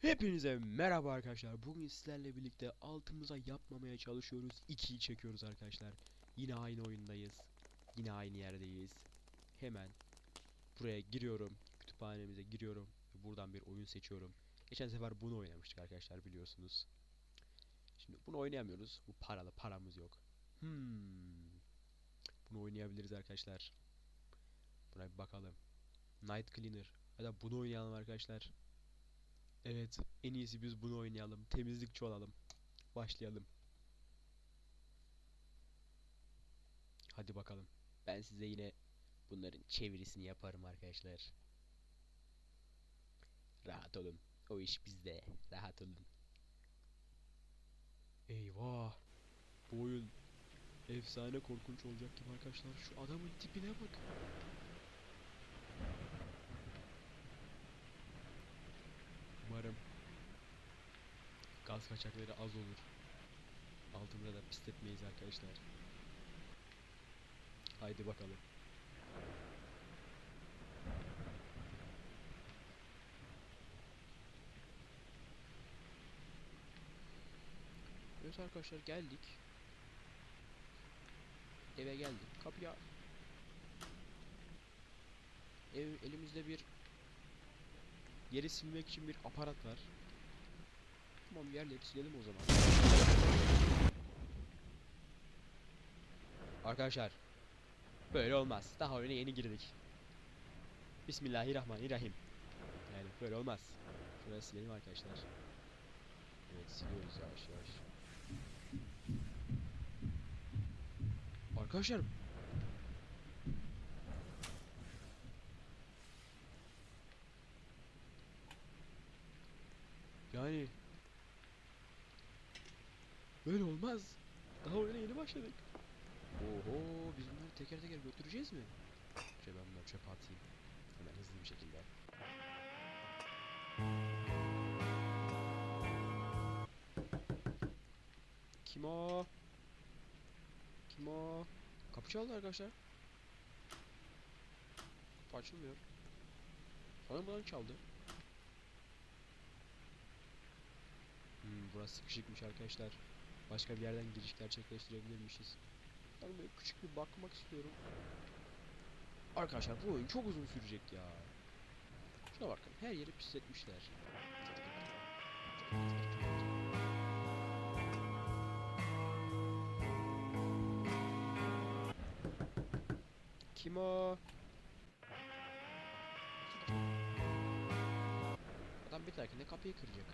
Hepinize merhaba arkadaşlar. Bugün sizlerle birlikte altımıza yapmamaya çalışıyoruz. 2'yi çekiyoruz arkadaşlar. Yine aynı oyundayız. Yine aynı yerdeyiz. Hemen buraya giriyorum. Kütüphanemize giriyorum. Buradan bir oyun seçiyorum. Geçen sefer bunu oynamıştık arkadaşlar biliyorsunuz. Şimdi bunu oynayamıyoruz. Bu paralı paramız yok. Hmm. Bunu oynayabiliriz arkadaşlar. Buna bir bakalım. Night Cleaner. Hadi bunu oynayalım arkadaşlar. Evet, en iyisi biz bunu oynayalım. Temizlikçi olalım. Başlayalım. Hadi bakalım. Ben size yine bunların çevirisini yaparım arkadaşlar. Rahat olun. O iş bizde. Rahat olun. Eyvah. Bu oyun efsane korkunç olacak gibi arkadaşlar. Şu adamın tipine bak. Umarım gaz kaçakları az olur. Altımıza da pisletmeyiz arkadaşlar. Haydi bakalım. Evet arkadaşlar geldik. Eve geldik. Kapıya Ev elimizde bir yeri silmek için bir aparat var. Tamam yerleri silelim o zaman. Arkadaşlar böyle olmaz. Daha oyuna yeni girdik. Bismillahirrahmanirrahim. Yani böyle olmaz. Şurayı silelim arkadaşlar. Evet siliyoruz yavaş yavaş. Arkadaşlar Yani böyle olmaz. Daha oyuna yeni başladık. Oho biz bunları teker teker götüreceğiz mi? Şöyle ben bunları çöpe atayım. Hemen hızlı bir şekilde. Kim o? Kim o? Kapı çaldı arkadaşlar. Kapı açılmıyor. Sanırım buradan çaldı. Hmm, burası sıkışıkmış arkadaşlar. Başka bir yerden giriş gerçekleştirebilirmişiz. Ben böyle küçük bir bakmak istiyorum. Arkadaşlar bu oyun çok uzun sürecek ya. Şuna bakın her yeri pisletmişler. Kim o? Adam bir dahakinde kapıyı kıracak.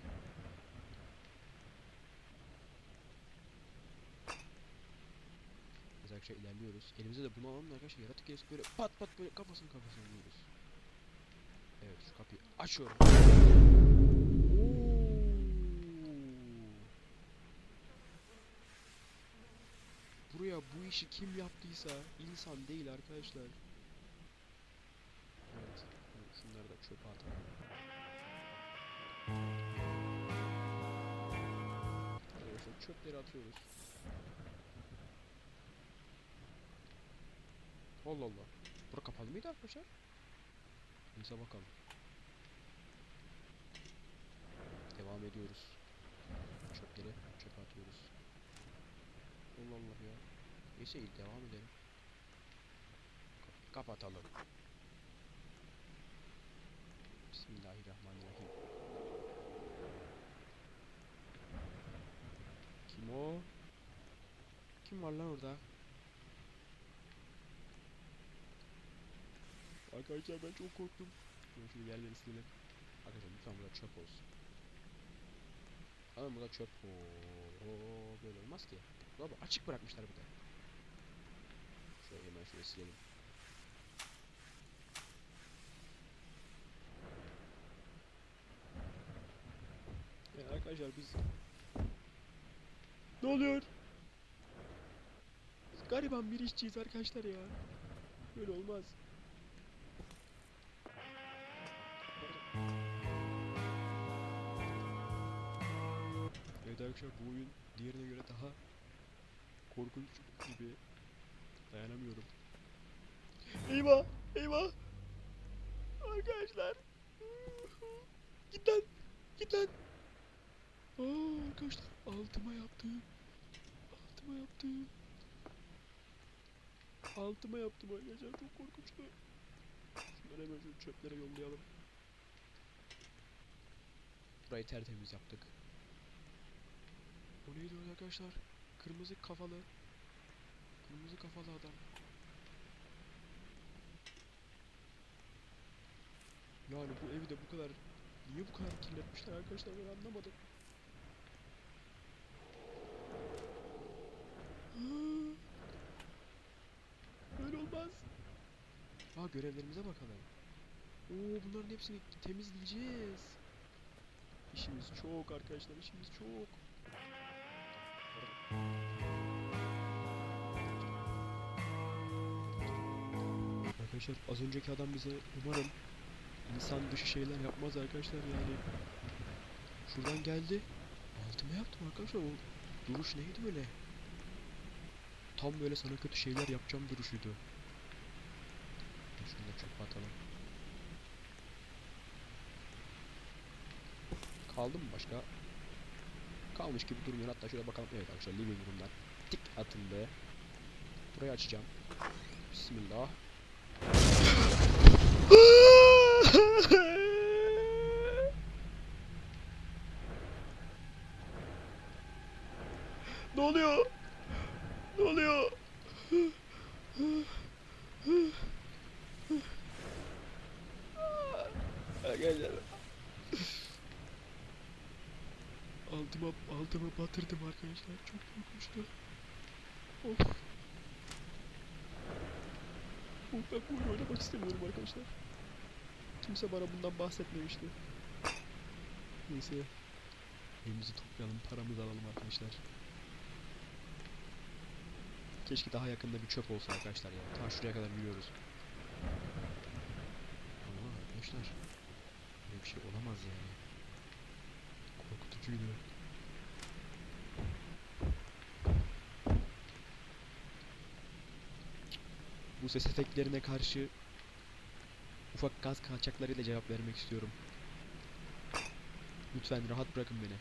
Arkadaşlar ilerliyoruz. Elimizde de bunu alalım da arkadaşlar yaratık gelirse böyle pat pat böyle kafasını kafasını vuruyoruz. Evet şu kapıyı açıyorum. Buraya bu işi kim yaptıysa insan değil arkadaşlar. Evet, Şunları da çöpe atalım. Arkadaşlar çöpleri atıyoruz. Allah Allah. Bura kapalı mıydı arkadaşlar? Neyse bakalım. Devam ediyoruz. Çöpleri çöpe atıyoruz. Allah Allah ya. Neyse devam edelim. Kapatalım. Bismillahirrahmanirrahim. Kim o? Kim var lan orada? Arkadaşlar ben çok korktum. Şöyle şöyle yerleri silelim. Arkadaşlar lütfen burada çöp olsun. Ama burada çöp. Oo, böyle olmaz ki. Dolabı açık bırakmışlar bir de. Şöyle hemen şöyle silelim. Ya arkadaşlar biz... Ne oluyor? Biz gariban bir işçiyiz arkadaşlar ya. Böyle olmaz. Evet arkadaşlar bu oyun diğerine göre daha korkunç gibi dayanamıyorum. Eyvah! Eyvah! Arkadaşlar! Git lan! Git lan. Aa, arkadaşlar altıma yaptım. Altıma yaptım. Altıma yaptım arkadaşlar çok korkunçtu. Şunları hemen şu çöplere yollayalım. Burayı tertemiz yaptık. O neydi öyle arkadaşlar? Kırmızı kafalı. Kırmızı kafalı adam. Yani bu evi de bu kadar niye bu kadar kirletmişler arkadaşlar ben anlamadım. Böyle olmaz. Aa görevlerimize bakalım. Oo bunların hepsini temizleyeceğiz. İşimiz çok arkadaşlar işimiz çok. Arkadaşlar az önceki adam bize umarım insan dışı şeyler yapmaz arkadaşlar yani. Şuradan geldi. Altıma yaptım arkadaşlar o duruş neydi böyle? Tam böyle sana kötü şeyler yapacağım duruşuydu. Şunu da çöpe atalım. Kaldı mı başka? Kalmış gibi durmuyor. Hatta şöyle bakalım. Evet arkadaşlar living room'dan tik atıldı. Burayı açacağım. Bismillah. ne oluyor? Ne oluyor? Arkadaşlar. Altıma batırdım arkadaşlar. Çok korkmuştu. Of. Of ben bu oyunu oynamak istemiyorum arkadaşlar. Kimse bana bundan bahsetmemişti. Neyse. Elimizi toplayalım, paramızı alalım arkadaşlar. Keşke daha yakında bir çöp olsa arkadaşlar ya. Ta şuraya kadar yürüyoruz. Ama arkadaşlar böyle bir şey olamaz yani. Korkutucuydu. Bu ses efektlerine karşı ufak gaz kaçaklarıyla cevap vermek istiyorum. Lütfen rahat bırakın beni.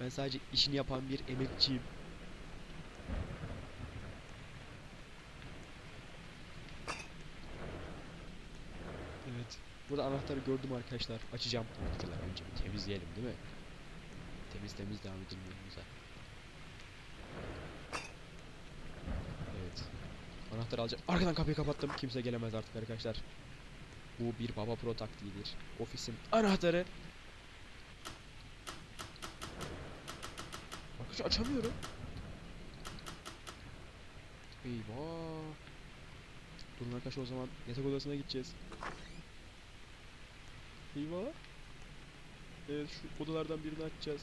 Ben sadece işini yapan bir emekçiyim. Evet. Burada anahtarı gördüm arkadaşlar. Açacağım. Anahtarları önce temizleyelim değil mi? Temiz temiz devam edelim yolumuza. Anahtarı alacağım. Arkadan kapıyı kapattım. Kimse gelemez artık arkadaşlar. Bu bir baba pro taktiğidir. Ofisin anahtarı. Arkadaşlar açamıyorum. Eyvah. Durun arkadaşlar o zaman yatak odasına gideceğiz. Eyvah. Evet şu odalardan birini açacağız.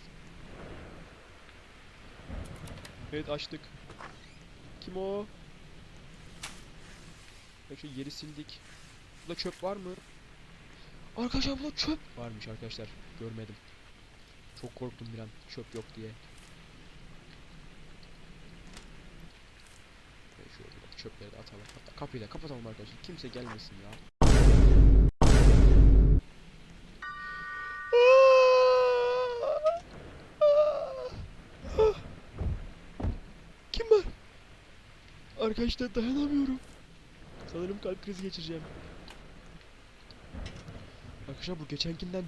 Evet açtık. Kim o? Şu yeri sildik. Burada çöp var mı? Arkadaşlar burada çöp varmış arkadaşlar. Görmedim. Çok korktum bir an çöp yok diye. Şöyle çöpleri de atalım. Hatta kapıyı da kapatalım arkadaşlar. Kimse gelmesin ya. Kim var? Arkadaşlar dayanamıyorum. Sanırım kalp krizi geçireceğim. Arkadaşlar bu geçenkinden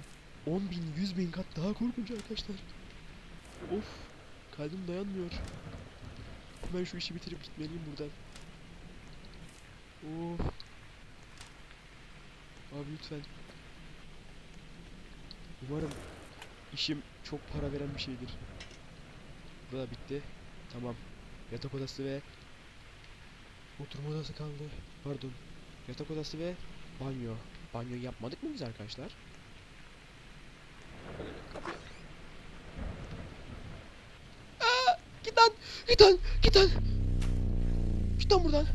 10 bin, 100 bin kat daha korkunç arkadaşlar. Of, kalbim dayanmıyor. Hemen şu işi bitirip gitmeliyim buradan. Of. Abi lütfen. Umarım işim çok para veren bir şeydir. Bu da bitti. Tamam. Yatak odası ve oturma odası kaldı. Pardon. Yatak odası ve banyo. Banyo yapmadık mı biz arkadaşlar? Aa, git lan! Git lan! Git lan! Git lan buradan!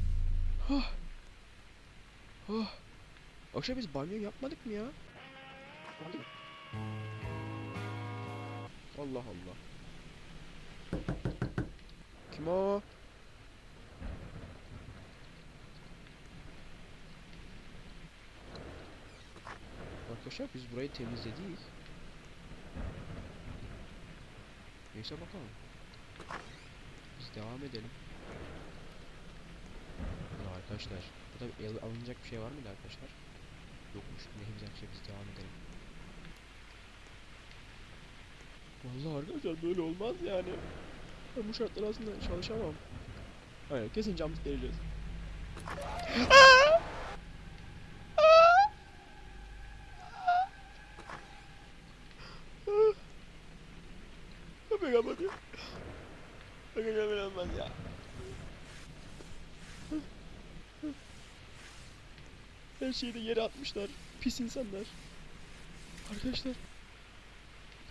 Oh. Oh. Akşam biz banyo yapmadık mı ya? Allah Allah. Kim o? Arkadaşlar biz burayı temizledik. Neyse bakalım. Biz devam edelim. Ya arkadaşlar, burada el alınacak bir şey var mıydı arkadaşlar? Yokmuş. Neyimiz arkadaşlar biz devam edelim. Vallahi arkadaşlar böyle olmaz yani. Ben bu şartlar altında çalışamam. Aynen kesin cam vereceğiz. Kapıyı kapatıyor. Bakın hemen olmaz ya. Her şeyi de yere atmışlar. Pis insanlar. Arkadaşlar.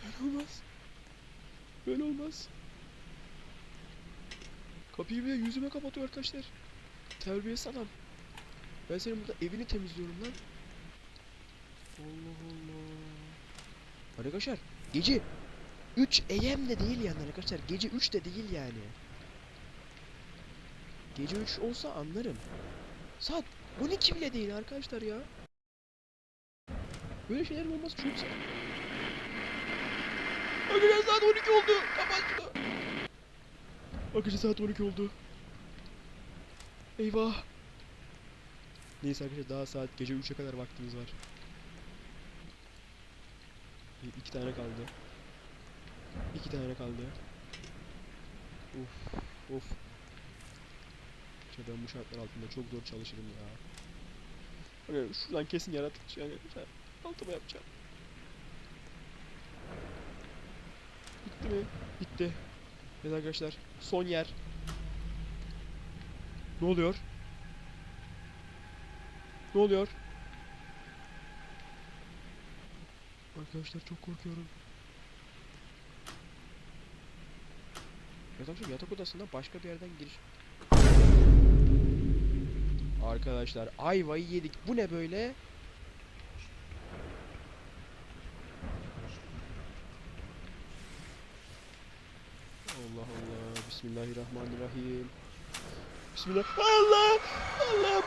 Böyle olmaz. Böyle olmaz. Kapıyı bile yüzüme kapatıyor arkadaşlar. Terbiyesiz adam. Ben senin burada evini temizliyorum lan. Allah Allah. Arkadaşlar gece 3 AM de değil yani arkadaşlar. Gece 3 de değil yani. Gece 3 olsa anlarım. Saat 12 bile değil arkadaşlar ya. Böyle şeyler olmaz çok saçma. Arkadaşlar saat 12 oldu. Kapat şunu. Arkadaşlar saat 12 oldu. Eyvah. Neyse arkadaşlar daha saat gece 3'e kadar vaktimiz var. İki tane kaldı. İki tane kaldı. Uf, uf. İşte ben bu şartlar altında çok zor çalışırım ya. Hani şuradan kesin yaratık yani. Altıma yapacağım. Bitti mi? Bitti. Evet arkadaşlar. Son yer. Ne oluyor? Ne oluyor? Arkadaşlar çok korkuyorum. Yatak, yatak odasında başka bir yerden giriş. Arkadaşlar ayvayı yedik. Bu ne böyle? Allah Allah. Bismillahirrahmanirrahim. Bismillah. Allah! Allah!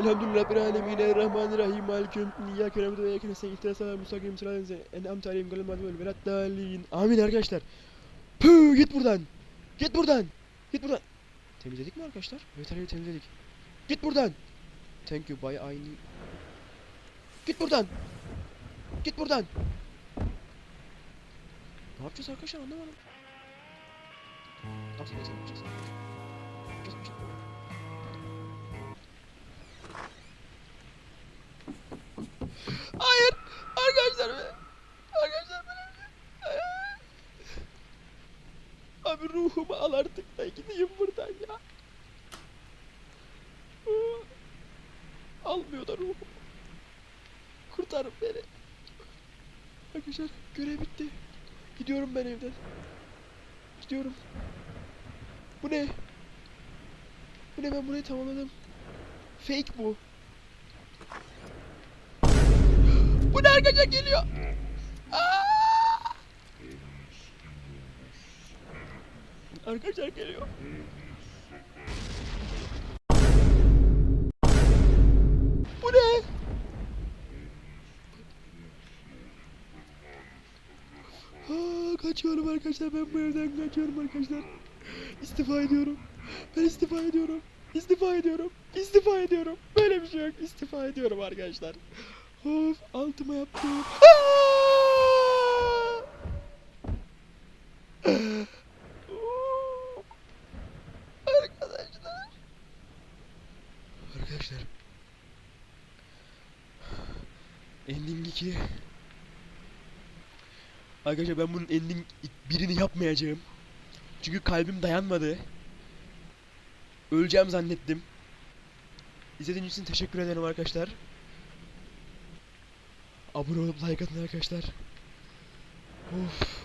Elhamdülillah Rabbil alemin. Errahmanirrahim. Malikum. İyyâke na'budu ve iyyâke nestaîn. İhdinas sıratal mustakim. Sıratal lezîne en'amte aleyhim gayril mağdûbi ve. Amin arkadaşlar. Püh git buradan. Git buradan. Git buradan. Temizledik mi arkadaşlar? Evet hayır temizledik. Git buradan. Thank you bye I need... Git buradan. Git buradan. Ne yapacağız arkadaşlar anlamadım. Nasıl neyse yapacağız. Yapacağız bir şey. Hayır. Arkadaşlar be. Arkadaşlar ben Hayır. Abi ruhumu al artık da gideyim buradan ya. Aa, Almıyor da ruhumu. Kurtarın beni. Arkadaşlar görev bitti. Gidiyorum ben evden. Gidiyorum. Bu ne? Bu ne ben burayı tamamladım. Fake bu. Bu ne arkadaşlar geliyor? Aa! Arkadaşlar geliyor. Kaçıyorum arkadaşlar ben bu evden kaçıyorum arkadaşlar. İstifa ediyorum. Ben istifa ediyorum. İstifa ediyorum. İstifa ediyorum. Böyle bir şey yok. İstifa ediyorum arkadaşlar. Of altıma yaptım. Of. Arkadaşlar. Arkadaşlar. Ending 2. Arkadaşlar ben bunun ending birini yapmayacağım. Çünkü kalbim dayanmadı. Öleceğim zannettim. İzlediğiniz için teşekkür ederim arkadaşlar. Abone olup like atın arkadaşlar. Of.